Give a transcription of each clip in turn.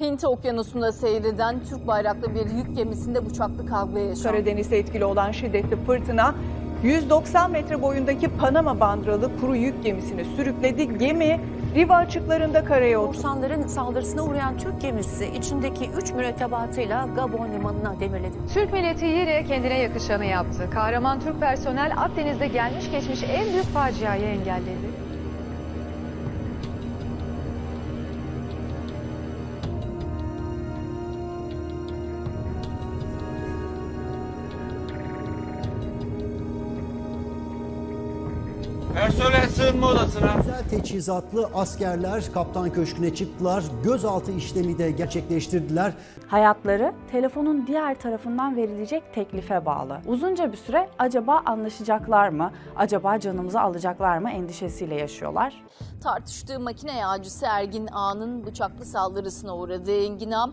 Hint okyanusunda seyreden Türk bayraklı bir yük gemisinde bıçaklı kavga yaşandı. Karadeniz'de etkili olan şiddetli fırtına 190 metre boyundaki Panama bandıralı kuru yük gemisini sürükledi. Gemi Riva açıklarında karaya oturdu. Korsanların saldırısına uğrayan Türk gemisi içindeki 3 mürettebatıyla Gabon limanına demirledi. Türk milleti yine kendine yakışanı yaptı. Kahraman Türk personel Akdeniz'de gelmiş geçmiş en büyük faciayı engelledi. Personel sığınma odasına. Özel teçhizatlı askerler kaptan köşküne çıktılar. Gözaltı işlemi de gerçekleştirdiler. Hayatları telefonun diğer tarafından verilecek teklife bağlı. Uzunca bir süre acaba anlaşacaklar mı, acaba canımızı alacaklar mı endişesiyle yaşıyorlar. Tartıştığı makine yağcısı Ergin Ağa'nın bıçaklı saldırısına uğradı. Engin Ağ,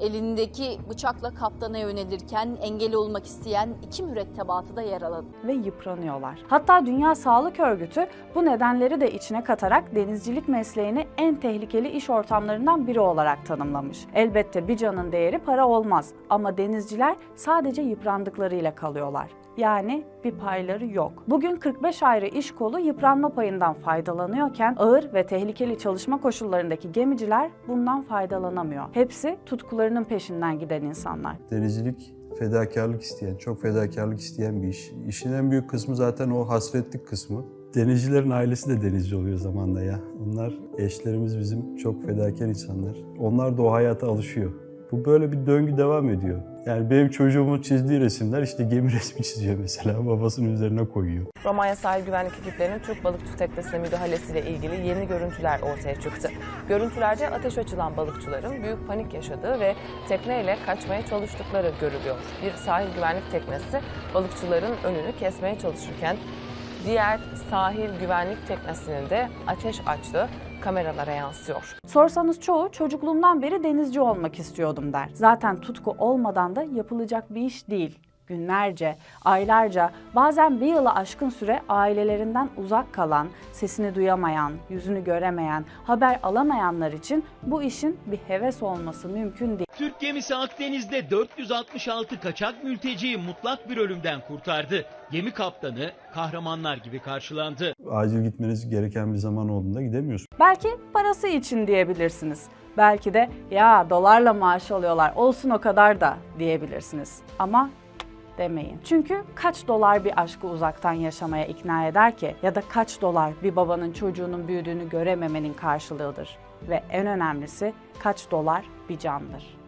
elindeki bıçakla kaptana yönelirken engel olmak isteyen iki mürettebatı da yaraladı. ve yıpranıyorlar. Hatta Dünya Sağlık Örgütü bu nedenleri de içine katarak denizcilik mesleğini en tehlikeli iş ortamlarından biri olarak tanımlamış. Elbette bir canın değeri para olmaz ama denizciler sadece yıprandıklarıyla kalıyorlar. Yani bir payları yok. Bugün 45 ayrı iş kolu yıpranma payından faydalanıyorken ağır ve tehlikeli çalışma koşullarındaki gemiciler bundan faydalanamıyor. Hepsi tutkularının peşinden giden insanlar. Denizcilik fedakarlık isteyen, çok fedakarlık isteyen bir iş. İşin en büyük kısmı zaten o hasretlik kısmı. Denizcilerin ailesi de denizci oluyor zamanla ya. Onlar eşlerimiz bizim çok fedakar insanlar. Onlar da o hayata alışıyor. Bu böyle bir döngü devam ediyor. Yani benim çocuğumun çizdiği resimler işte gemi resmi çiziyor mesela babasının üzerine koyuyor. Romanya sahil güvenlik ekiplerinin Türk balıkçı teknesine müdahalesiyle ilgili yeni görüntüler ortaya çıktı. Görüntülerde ateş açılan balıkçıların büyük panik yaşadığı ve tekneyle kaçmaya çalıştıkları görülüyor. Bir sahil güvenlik teknesi balıkçıların önünü kesmeye çalışırken diğer sahil güvenlik teknesinin de ateş açtığı kameralara yansıyor. Sorsanız çoğu çocukluğumdan beri denizci olmak istiyordum der. Zaten tutku olmadan da yapılacak bir iş değil. Günlerce, aylarca, bazen bir yılı aşkın süre ailelerinden uzak kalan, sesini duyamayan, yüzünü göremeyen, haber alamayanlar için bu işin bir heves olması mümkün değil. Türk gemisi Akdeniz'de 466 kaçak mülteciyi mutlak bir ölümden kurtardı. Gemi kaptanı kahramanlar gibi karşılandı. Acil gitmeniz gereken bir zaman olduğunda gidemiyorsun. Belki parası için diyebilirsiniz. Belki de ya dolarla maaş alıyorlar olsun o kadar da diyebilirsiniz. Ama demeyin. Çünkü kaç dolar bir aşkı uzaktan yaşamaya ikna eder ki? Ya da kaç dolar bir babanın çocuğunun büyüdüğünü görememenin karşılığıdır? Ve en önemlisi kaç dolar bir candır?